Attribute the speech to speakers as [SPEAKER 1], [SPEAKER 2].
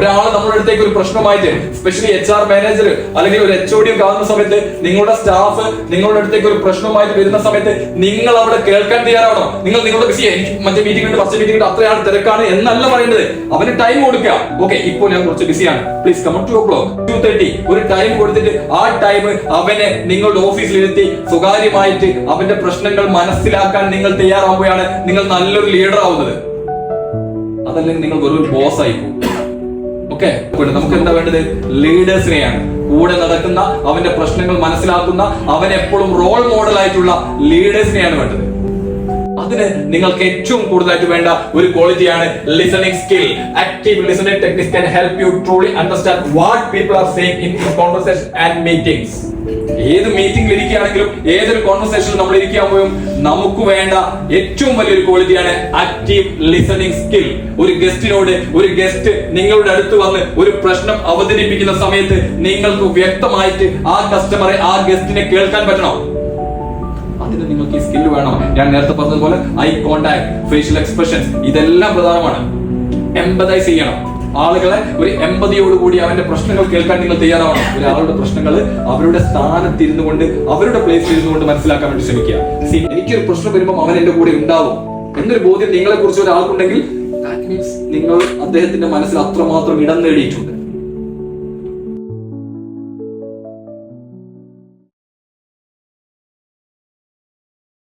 [SPEAKER 1] ഒരാൾ നമ്മുടെ അടുത്തേക്ക് ഒരു പ്രശ്നമായി തരും. സ്പെഷ്യലി എച്ച് ആർ മാനേജർ അല്ലെങ്കിൽ ഒരു എച്ച് ഒ കാണുന്ന സമയത്ത് നിങ്ങളുടെ സ്റ്റാഫ് നിങ്ങളുടെ അടുത്തേക്ക് ഒരു പ്രശ്നമായിട്ട് വരുന്ന സമയത്ത് നിങ്ങൾ അവിടെ കേൾക്കാൻ തയ്യാറാവണം. നിങ്ങൾ നിങ്ങളുടെ ബിസി മറ്റേ മീറ്റിംഗ് ഉണ്ട് ഫസ്റ്റ് മീറ്റിംഗ് ഉണ്ട് അത്രയാണ് തിരക്കാണ് എന്നല്ല പറയേണ്ടത്. അവന് ടൈം കൊടുക്കുക. ഓക്കെ ഇപ്പോൾ ഞാൻ കുറച്ച് ബിസിയാണ് please come on two o'clock two thirty ഒരു ടൈം കൊടുത്തിട്ട് ആ ടൈം അവനെ നിങ്ങളുടെ ഓഫീസിലിരുത്തി സ്വകാര്യമായിട്ട് അവന്റെ പ്രശ്നങ്ങൾ മനസ്സിലാക്കാൻ നിങ്ങൾ തയ്യാറാവുകയാണ്. നിങ്ങൾ നല്ലൊരു ലീഡർ ആവുന്നത്. അതല്ലെങ്കിൽ നിങ്ങൾ വെറും ബോസ് ആയി പോകും. ഓക്കെ. നമുക്ക് എന്താ വേണ്ടത്? ലീഡേഴ്സിനെയാണ്. കൂടെ നടക്കുന്ന അവന്റെ പ്രശ്നങ്ങൾ മനസ്സിലാക്കുന്ന അവൻ എപ്പോഴും റോൾ മോഡൽ ആയിട്ടുള്ള ലീഡേഴ്സിനെയാണ് വേണ്ടത്. അതിന് നിങ്ങൾക്ക് ഏറ്റവും കൂടുതലായിട്ട് വേണ്ട ഒരു ക്വാളിറ്റിയാണ് listening skill active listening techniques can help you truly understand what people are saying in conversation and meetings ഏത് മീറ്റിംഗിൽ ഇരിക്കുകയാണെങ്കിലും ഏതൊരു കോൺവെർസേഷനിൽ നമ്മൾ ഇരിക്കുമ്പോഴും നമുക്ക് വേണ്ട ഏറ്റവും വലിയൊരു ക്വാളിറ്റിയാണ് ആക്റ്റീവ് ലിസണിംഗ് സ്കിൽ ഒരു ഗസ്റ്റിനോട് ഒരു ഗസ്റ്റ് നിങ്ങളുടെ അടുത്ത് വന്ന് ഒരു പ്രശ്നം അവതരിപ്പിക്കുന്ന സമയത്ത് നിങ്ങൾക്ക് വ്യക്തമായിട്ട് ആ കസ്റ്റമറെ ആ ഗസ്റ്റിനെ കേൾക്കാൻ പറ്റണം? അതിന് നിങ്ങൾക്ക് ഈ സ്കിൽ വേണം. ഞാൻ നേരത്തെ പറഞ്ഞതുപോലെ ഐ കോണ്ടാക്ട് ഫേഷ്യൽ എക്സ്പ്രഷൻസ് ഇതെല്ലാം പ്രധാനമാണ്. എംപതൈസ് ചെയ്യണം. ആളുകളെ ഒരു എമ്പതിയോട് കൂടി അവന്റെ പ്രശ്നങ്ങൾ കേൾക്കാൻ നിങ്ങൾ തയ്യാറാവണം. ഒരാളുടെ പ്രശ്നങ്ങൾ അവരുടെ സ്ഥാനത്തിരുന്നു കൊണ്ട് അവരുടെ പ്ലേസിൽ ഇരുന്നു കൊണ്ട് മനസ്സിലാക്കാൻ വേണ്ടി ശ്രമിക്കുക. സി എനിക്കൊരു പ്രശ്നം വരുമ്പോൾ അവൻ എന്റെ കൂടെ ഉണ്ടാവും. എന്നൊരു ബോധ്യം നിങ്ങളെ കുറിച്ച് ഒരാൾക്കുണ്ടെങ്കിൽ നിങ്ങൾ അദ്ദേഹത്തിന്റെ മനസ്സിൽ അത്രമാത്രം ഇടം നേടിയിട്ടുണ്ട്.